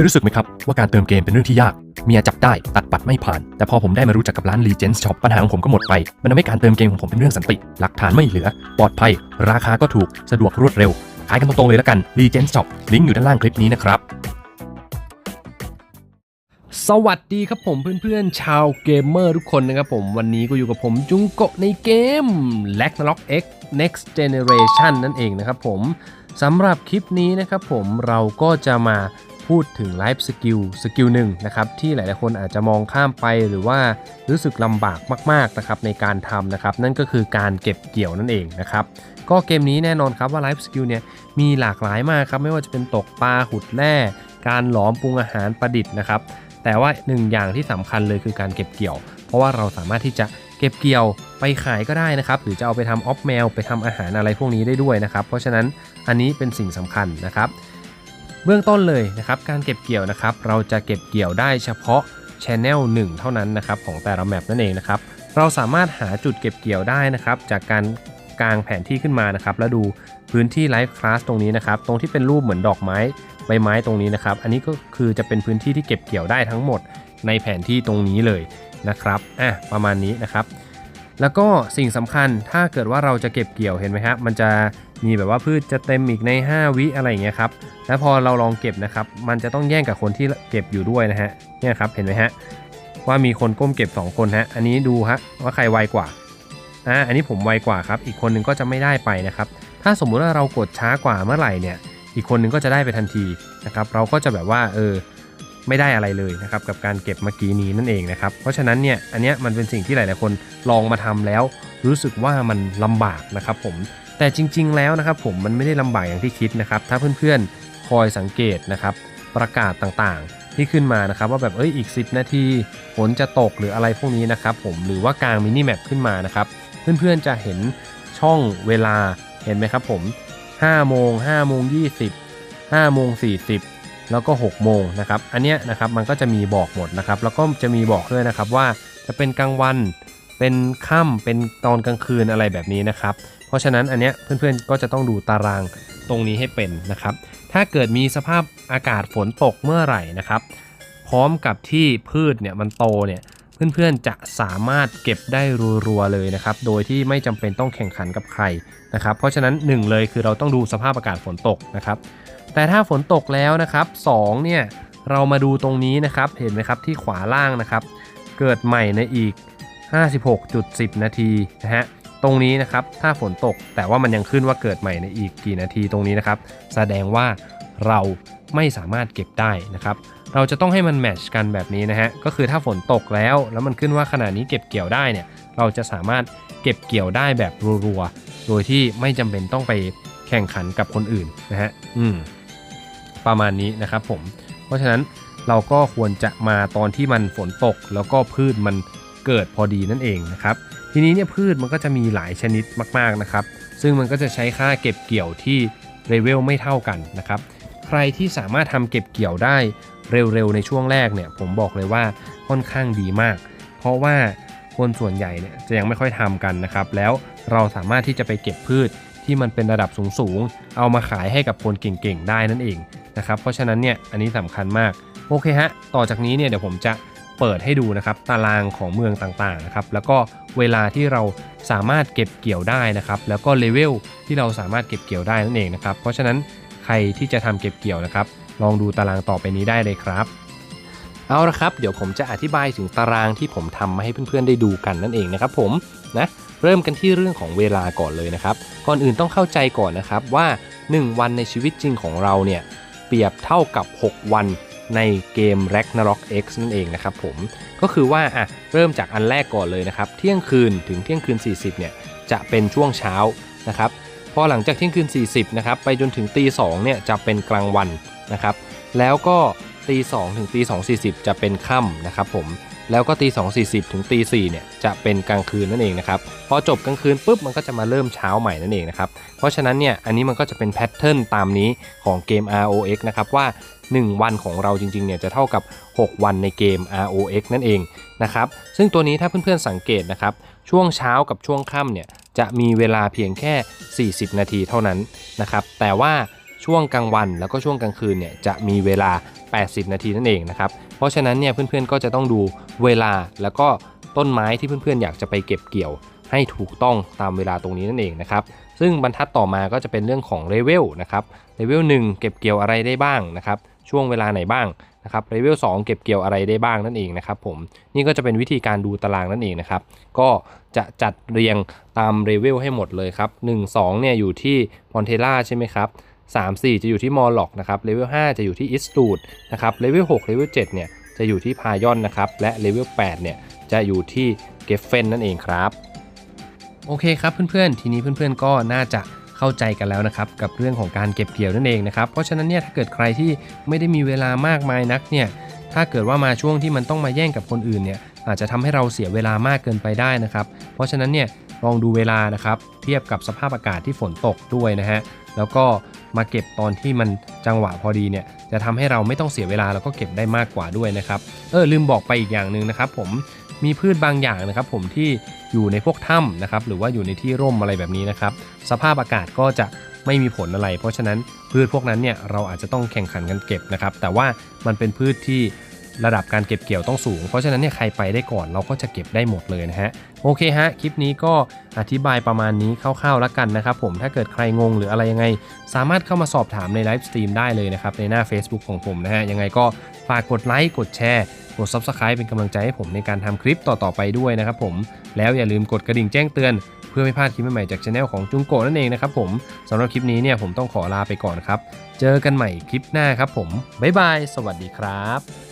ยรู้สึกไหมครับ ว่าการเติมเกมเป็นเรื่องที่ยาก เมียจับได้ตัดปัดไม่ผ่าน แต่พอผมได้มารู้จักกับร้าน Legends Shop ปัญหาของผมก็หมดไป มันทำให้การเติมเกมของผมเป็นเรื่องสันติ หลักฐานไม่เหลือ ปลอดภัย ราคาก็ถูกสะดวกรวดเร็ว ขายกันตรงๆเลยและกัน Legends Shop ลิงก์อยู่ด้านล่างคลิปนี้นะครับสวัสดีครับผมเพื่อนๆ ชาวเกมเมอร์ทุกคนนะครับผม วันนี้ก็อยู่กับผมจุงโกะในเกม l a g n a r o k X Next Generation นั่นเองนะครับผมสำหรับคลิปนี้นะครับผมเราก็จะมา พูดถึงไลฟ์สกิลสกิลหนึ่งนะครับที่หลายๆคนอาจจะมองข้ามไปหรือว่ารู้สึกลำบากมากๆนะครับในการทำนะครับนั่นก็คือการเก็บเกี่ยวนั่นเองนะครับก็เกมนี้แน่นอนครับว่าไลฟ์สกิลเนี่ยมีหลากหลายมากครับไม่ว่าจะเป็นตกปลาหุดแร่การหลอมปรุงอาหารประดิษฐ์นะครับแต่ว่าหนึ่งอย่างที่สำคัญเลยคือการเก็บเกี่ยว เพราะว่าเราสามารถที่จะเก็บเกี่ยวไปขายก็ได้นะครับ หรือจะเอาไปทำออฟแมวไปทำอาหารอะไรพวกนี้ได้ด้วยนะครับ เพราะฉะนั้นอันนี้เป็นสิ่งสำคัญนะครับ เบื้องต้นเลยนะครับการเก็บเกี่ยวนะครับ เราจะเก็บเกี่ยวได้เฉพาะช anel 1 เท่านั้นนะครับของแต่ละแมปนั่นเองนะครับเราสามารถหาจุดเก็บเกี่ยวได้นะครับ จากการกางแผนที่ขึ้นมานะครับ แล้วดูพื้นที่ไลฟ์คลาสตรงนี้นะครับ ตรงที่เป็นรูปเหมือนดอกไม้ใบไม้ตรงนี้นะครับ อันนี้ก็คือจะเป็นพื้นที่ที่เก็บเกี่ยวได้ทั้งหมดในแผนที่ตรงนี้เลยนะครับอะประมาณนี้นะครับ แล้วก็สิ่งสำคัญถ้าเกิดว่าเราจะเก็บเกี่ยวเห็นไหมครับมันจะมีแบบว่าพืชจะเต็มอีกใน 5 วิอะไรอย่างเงี้ยครับแล้วพอเราลองเก็บนะครับ มันจะต้องแย่งกับคนที่เก็บอยู่ด้วยนะฮะเนี่ยครับเห็นไหมฮะว่ามีคนก้มเก็บ 2 คนฮะอันนี้ดูฮะว่าใครไวกว่าอ่าอันนี้ผมไวกว่าครับ อีกคนนึงก็จะไม่ได้ไปนะครับ ถ้าสมมุติว่าเรากดช้ากว่าเมื่อไหร่เนี่ย อีกคนนึงก็จะได้ไปทันทีนะครับ เราก็จะแบบว่าเออ ไม่ได้อะไรเลยนะครับกับการเก็บเมื่อกี้นี้นั่นเองนะครับเพราะฉะนั้นเนี่ยอันเนี้ยมันเป็นสิ่งที่หลาย ๆ คนลองมาทำแล้ว รู้สึกว่ามันลำบากนะครับผมแต่จริง ๆ แล้วนะครับผมมันไม่ได้ลำบากอย่างที่คิดนะครับถ้าเพื่อน ๆ คอยสังเกตนะครับประกาศต่างๆ ที่ขึ้นมานะครับว่าแบบเอ้ยอีก 10 นาทีฝนจะตกหรืออะไรพวกนี้นะครับผมหรือว่ากลางมินิแมปขึ้นมานะครับเพื่อนๆจะเห็นช่องเวลาเห็นไหมครับผม5โมง5โมง20 5โมง40 แล้วก็6โมงนะครับอันเนี้ยนะครับมันก็จะมีบอกหมดนะครับแล้วก็จะมีบอกด้วยนะครับว่าจะเป็นกลางวันเป็นค่ำเป็นตอนกลางคืนอะไรแบบนี้นะครับ เพราะฉะนั้นอันเนี้ยเพื่อนๆก็จะต้องดูตารางตรงนี้ให้เป็นนะครับ ถ้าเกิดมีสภาพอากาศฝนตกเมื่อไหร่นะครับ พร้อมกับที่พืชเนี่ยมันโตเนี่ยเพื่อนๆจะสามารถเก็บได้รัวๆเลยนะครับ โดยที่ไม่จำเป็นต้องแข่งขันกับใครนะครับ เพราะฉะนั้นหนึ่งเลยคือเราต้องดูสภาพอากาศฝนตกนะครับ แต่ถ้าฝนตกแล้วนะครับ2เนี่ยเรามาดูตรงนี้นะครับเห็นไหมครับที่ขวาล่างนะครับ เกิดใหม่ในอีก 56.10 นาทีนะฮะตรงนี้นะครับถ้าฝนตกแต่ว่ามันยังขึ้นว่าเกิดใหม่ในอีกกี่นาทีตรงนี้นะครับ แสดงว่าเราไม่สามารถเก็บได้นะครับ เราจะต้องให้มันแมชกันแบบนี้นะฮะก็คือถ้าฝนตกแล้ว แล้วมันขึ้นว่าขณะนี้เก็บเกี่ยวได้เนี่ยเราจะสามารถเก็บเกี่ยวได้แบบรัวๆโดยที่ไม่จำเป็นต้องไปแข่งขันกับคนอื่นนะฮะอืม ประมาณนี้นะครับผม เพราะฉะนั้นเราก็ควรจะมาตอนที่มันฝนตก แล้วก็พืชมันเกิดพอดีนั่นเองนะครับ ทีนี้เนี่ยพืชมันก็จะมีหลายชนิดมากๆนะครับ ซึ่งมันก็จะใช้ค่าเก็บเกี่ยวที่เลเวลไม่เท่ากันนะครับ ใครที่สามารถทำเก็บเกี่ยวได้เร็วๆในช่วงแรกเนี่ยผมบอกเลยว่าค่อนข้างดีมาก เพราะว่าคนส่วนใหญ่เนี่ยจะยังไม่ค่อยทำกันนะครับ แล้วเราสามารถที่จะไปเก็บพืช ที่มันเป็นระดับสูงๆ เอามาขายให้กับคนเก่งๆ ได้นั่นเองนะครับ เพราะฉะนั้นเนี่ยอันนี้สำคัญมาก โอเคฮะ ต่อจากนี้เนี่ยเดี๋ยวผมจะเปิดให้ดูนะครับตารางของเมืองต่างๆนะครับแล้วก็เวลาที่เราสามารถเก็บเกี่ยวได้นะครับ แล้วก็เลเวลที่เราสามารถเก็บเกี่ยวได้นั่นเองนะครับ เพราะฉะนั้นใครที่จะทำเก็บเกี่ยวนะครับ ลองดูตารางต่อไปนี้ได้เลยครับ เอาละครับ เดี๋ยวผมจะอธิบายถึงตารางที่ผมทำมาให้เพื่อนๆได้ดูกันนั่นเองนะครับผมนะเริ่มกันที่เรื่องของเวลาก่อนเลยนะครับ ก่อนอื่นต้องเข้าใจก่อนนะครับว่า 1 วันในชีวิตจริงของเราเนี่ยเปรียบเท่ากับ 6 วันในเกม Ragnarok X นั่นเองนะครับผมก็คือว่าอะเริ่มจากอันแรกก่อนเลยนะครับ เที่ยงคืนถึงเที่ยงคืน 40เนี่ยจะเป็นช่วงเช้านะครับพอหลังจากเที่ยงคืน 40นะครับไปจนถึงตี2เนี่ยจะเป็นกลางวันนะครับ แล้วก็ ตี2ถึงตี2.40 จะเป็นค่ำนะครับผมแล้วก็ตี2.40 ถึงตี4เนี่ยจะเป็นกลางคืนนั่นเองนะครับพอจบกลางคืนปุ๊บมันก็จะมาเริ่มเช้าใหม่นั่นเองนะครับเพราะฉะนั้นเนี่ยอันนี้มันก็จะเป็นแพทเทิร์นตามนี้ของเกม ROX นะครับว่า 1 วันของเราจริงๆเนี่ยจะเท่ากับ 6 วันในเกม ROX นั่นเองนะครับซึ่งตัวนี้ถ้าเพื่อนๆสังเกตนะครับช่วงเช้ากับช่วงค่ำเนี่ยจะมีเวลาเพียงแค่ 40 นาทีเท่านั้นนะครับแต่ว่า ช่วงกลางวัน แล้วก็ช่วงกลางคืนเนี่ยจะมีเวลา 80 นาทีนั่นเองนะครับ เพราะฉะนั้นเนี่ยเพื่อนๆก็จะต้องดูเวลาแล้วก็ต้นไม้ที่เพื่อนๆอยากจะไปเก็บเกี่ยวให้ถูกต้องตามเวลาตรงนี้นั่นเองนะครับ ซึ่งบรรทัดต่อมาก็จะเป็นเรื่องของเลเวลนะครับ เลเวล1เก็บเกี่ยวอะไรได้บ้างนะครับ ช่วงเวลาไหนบ้างนะครับ เลเวล2เก็บเกี่ยวอะไรได้บ้างนั่นเองนะครับผม นี่ก็จะเป็นวิธีการดูตารางนั่นเองนะครับ ก็จะจัดเรียงตามเลเวลให้หมดเลยครับ 1 2เนี่ยอยู่ที่มอนเทล่าใช่ไหมครับ 3 4 จะอยู่ที่มอลล็อกนะครับ เลเวล 5 จะอยู่ที่อิสตูดนะครับ เลเวล 6 เลเวล 7 เนี่ย จะอยู่ที่พายอนนะครับ และเลเวล 8 เนี่ย จะอยู่ที่เกฟเฟนนั่นเองครับ โอเคครับเพื่อนๆ ทีนี้เพื่อนๆ ก็น่าจะเข้าใจกันแล้วนะครับ กับเรื่องของการเก็บเกี่ยวนั่นเองนะครับ เพราะฉะนั้นเนี่ยถ้าเกิดใครที่ไม่ได้มีเวลามากมายนักเนี่ย ถ้าเกิดว่ามาช่วงที่มันต้องมาแย่งกับคนอื่นเนี่ย อาจจะทำให้เราเสียเวลามากเกินไปได้นะครับ เพราะฉะนั้นเนี่ยลองดูเวลานะครับ เทียบกับสภาพอากาศที่ฝนตกด้วยนะฮะ แล้วก็ มาเก็บตอนที่มันจังหวะพอดีเนี่ยจะทำให้เราไม่ต้องเสียเวลาแล้วก็เก็บได้มากกว่าด้วยนะครับเออลืมบอกไปอีกอย่างหนึ่งนะครับ ผมมีพืชบางอย่างนะครับ ผมที่อยู่ในพวกถ้ำนะครับหรือว่าอยู่ในที่ร่มอะไรแบบนี้นะครับสภาพอากาศก็จะไม่มีผลอะไร เพราะฉะนั้นพืชพวกนั้นเนี่ยเราอาจจะต้องแข่งขันกันเก็บนะครับ แต่ว่ามันเป็นพืชที่ ระดับการเก็บเกี่ยวต้องสูง เพราะฉะนั้นเนี่ยใครไปได้ก่อนเราก็จะเก็บได้หมดเลยนะฮะโอเคฮะคลิปนี้ก็อธิบายประมาณนี้คร่าวๆแล้วกันนะครับผมถ้าเกิดใครงงหรืออะไรยังไง สามารถเข้ามาสอบถามในไลฟ์สตรีมได้เลยนะครับในหน้า Facebook ของผมนะฮะยังไงก็ฝากกดไลค์กดแชร์กด Subscribe เป็นกำลังใจให้ผมในการทำคลิปต่อๆไปด้วยนะครับผมแล้วอย่าลืมกดกระดิ่งแจ้งเตือนเพื่อไม่พลาดคลิปใหม่ๆจากช anel ของจุงโกนั่นเองนะครับผมสำหรับคลิปนี้เนี่ยผมต้องขอลาไปก่อนครับ เจอกันใหม่คลิปหน้าครับผม บ๊ายบาย สวัสดีครับ